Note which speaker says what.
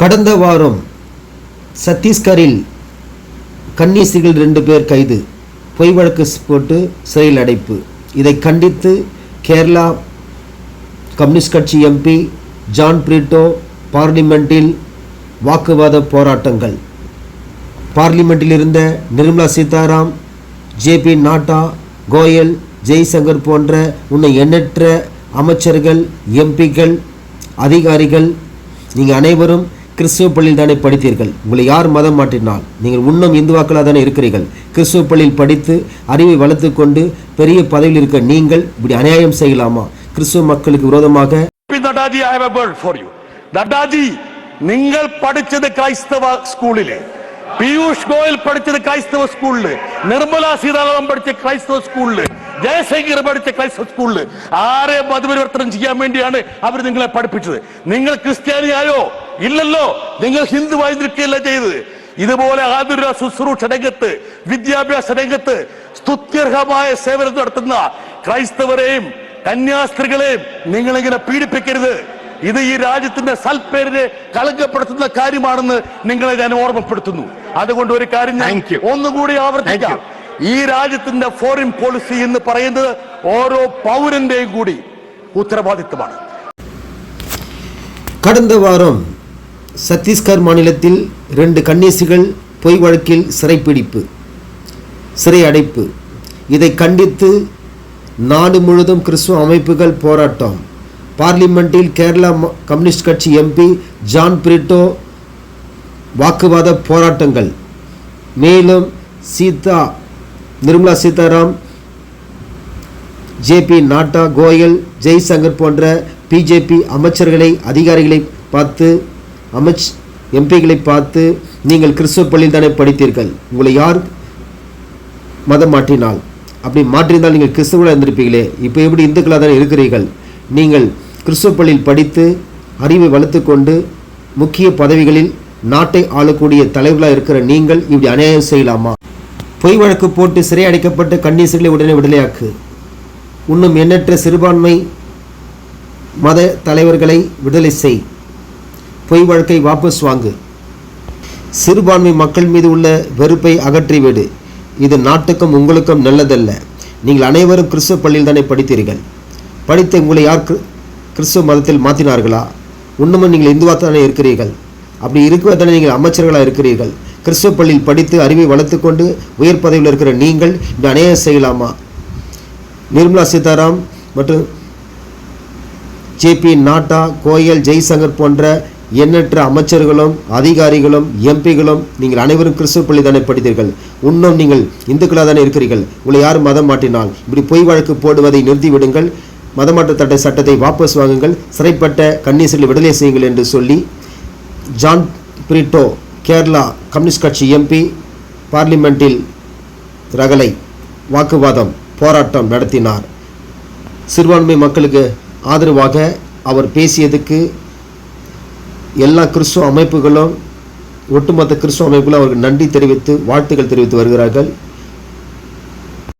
Speaker 1: கடந்த வாரம் சத்தீஸ்கரில் கன்னிசிகள் ரெண்டு பேர் கைது. பொய் வழக்கு போட்டு சிறையில் அடைப்பு. இதை கண்டித்து கேரளா கம்யூனிஸ்ட் கட்சி எம்பி ஜான் பிரிட்டோ பார்லிமெண்ட்டில் வாக்குவாத போராட்டங்கள். பார்லிமெண்ட்டில் இருந்த நிர்மலா சீதாராம் ஜேபி நாட்டா கோயல் ஜெய்சங்கர் போன்ற உன்னை எண்ணற்ற அமைச்சர்கள் எம்பிக்கள் அதிகாரிகள் நீங்கள் அனைவரும் கிறிஸ்துவ பள்ளியில் தானே படித்தீர்கள் உங்களை யார் மதம் மாற்றினால் நீங்கள் இன்னும் இந்துவாக்களாக தானே இருக்கிறீர்கள் கிறிஸ்துவ பள்ளியில் படித்து அறிவை வளர்த்து கொண்டு பெரிய பதவியில் இருக்க நீங்கள் இப்படி அநியாயம் செய்யலாமா கிறிஸ்துவ மக்களுக்கு விரோதமாக
Speaker 2: Naddaji I have a word for you Naddaji നിങ്ങൾ പഠിച്ചത് ക്രൈസ്തവ സ്കൂളില് പീയൂഷ് ഗോയൽ പഠിച്ചത് ക്രൈസ്തവ സ്കൂളില് നിർമ്മല സീതാരാമൻ പഠിച്ച ക്രൈസ്തവ സ്കൂളില് ജയശങ്കർ പഠിച്ച ക്രൈസ്തവ സ്കൂളില് ആരെ മതപരിവർത്തനം ചെയ്യാൻ വേണ്ടിയാണ് അവർ നിങ്ങളെ പഠിപ്പിച്ചത് നിങ്ങൾ ക്രിസ്ത്യാനിയായോ ഇല്ലല്ലോ നിങ്ങൾ ഹിന്ദുവായി നിൽക്കുകയല്ല ചെയ്തത് ഇതുപോലെ ആതുര ശുശ്രൂഷ രംഗത്ത് വിദ്യാഭ്യാസ രംഗത്ത് സ്തുത്യർഹമായ സേവനം നടത്തുന്ന ക്രൈസ്തവരെയും കന്യാസ്ത്രീകളെയും നിങ്ങളിങ്ങനെ പീഡിപ്പിക്കരുത് ഇത് ഈ രാജ്യത്തിന്റെ സൽപ്പേരിനെ കളങ്കപ്പെടുത്തുന്ന കാര്യമാണെന്ന് നിങ്ങളെ ഞാൻ ഓർമ്മപ്പെടുത്തുന്നു അതുകൊണ്ട് ഒരു കാര്യം ഞാൻ
Speaker 3: Thank you.
Speaker 2: ഒന്നുകൂടി ആവർത്തിക്കാം ഈ രാജ്യത്തിന്റെ ഫോറിൻ പോളിസി എന്ന് പറയുന്നത് ഓരോ പൗരന്റെയും കൂടി ഉത്തരവാദിത്തമാണ്
Speaker 1: கடந்த வாரம் சத்தீஸ்கர் மாநிலத்தில் ரெண்டு கன்னியசிகள் பொய் வழக்கில் சிறைப்பிடிப்பு சிறை அடைப்பு இதை கண்டித்து நாடு முழுவதும் கிறிஸ்துவ அமைப்புகள் போராட்டம். பார்லிமெண்ட்டில் கேரளா ம- கம்யூனிஸ்ட் கட்சி எம்பி ஜான் பிரிட்டோ வாக்குவாத போராட்டங்கள். மேலும் சீதா நிர்மலா சீதாராம் ஜேபி நாட்டா கோயல் ஜெய்சங்கர் போன்ற பிஜேபி அமைச்சர்களை அதிகாரிகளை பார்த்து அமைச் எம்பிகளை பார்த்து நீங்கள் கிறிஸ்துவ பள்ளியில் தானே படித்தீர்கள். உங்களை யார் மதம் மாற்றினால்? அப்படி மாற்றியிருந்தால் நீங்கள் கிறிஸ்துவலாக இருந்திருப்பீங்களே இப்போ எப்படி இந்துக்களாக தானே இருக்கிறீர்கள்? நீங்கள் கிறிஸ்துவ பள்ளியில் படித்து அறிவை வளர்த்து கொண்டு முக்கிய பதவிகளில் நாட்டை ஆளக்கூடிய தலைவர்களாக இருக்கிற நீங்கள் இப்படி அநியாயம் செய்யலாமா? பொய் வழக்கு போட்டு சிறை அடைக்கப்பட்ட கன்னியர்களை உடனே விடுதலையாக்கு. இன்னும் எண்ணற்ற சிறுபான்மை மத தலைவர்களை விடுதலை செய். பொய் வழக்கை வாபஸ் வாங்கு. சிறுபான்மை மக்கள் மீது உள்ள வெறுப்பை அகற்றிவிடு இது நாட்டுக்கும் உங்களுக்கும் நல்லதல்ல. நீங்கள் அனைவரும் கிறிஸ்துவ பள்ளியில் தானே படித்தீர்கள். படித்த உங்களை யார் கிறிஸ்துவ கிறிஸ்துவ மதத்தில் மாற்றினார்களா இன்னமும் நீங்கள் இந்துவாக தானே இருக்கிறீர்கள்? அப்படி இருக்கிற தானே நீங்கள் அமைச்சர்களாக இருக்கிறீர்கள்? கிறிஸ்துவ பள்ளியில் படித்து அறிவை வளர்த்துக்கொண்டு உயர் பதவியில் இருக்கிற நீங்கள் இந்த அநேகம் செய்யலாமா? நிர்மலா சீதாராம் மற்றும் ஜேபி நாட்டா கோயல் ஜெய்சங்கர் போன்ற எண்ணற்ற அமைச்சர்களும் அதிகாரிகளும் எம்பிகளும் நீங்கள் அனைவரும் கிறிஸ்துவ பள்ளி தானே படித்தீர்கள். இன்னும் நீங்கள் இந்துக்களாக தானே இருக்கிறீர்கள். உங்களை யாரும் மதம் மாட்டினால் இப்படி பொய் வழக்கு போடுவதை நிறுத்திவிடுங்கள். மதமாற்ற தட்டை சட்டத்தை வாபஸ் வாங்குங்கள். சிறைப்பட்ட கன்னியர்களை விடுதலை செய்யுங்கள் என்று சொல்லி ஜான் பிரிட்டோ கேரளா கம்யூனிஸ்ட் கட்சி எம்பி பார்லிமெண்ட்டில் ரகலை வாக்குவாதம் போராட்டம் நடத்தினார். சிறுபான்மை மக்களுக்கு ஆதரவாக அவர் பேசியதுக்கு எல்லா கிறிஸ்துவ அமைப்புகளும் ஒட்டுமொத்த கிறிஸ்துவ அமைப்புகளும் அவருக்கு நன்றி தெரிவித்து வாழ்த்துக்கள் தெரிவித்து வருகிறார்கள்.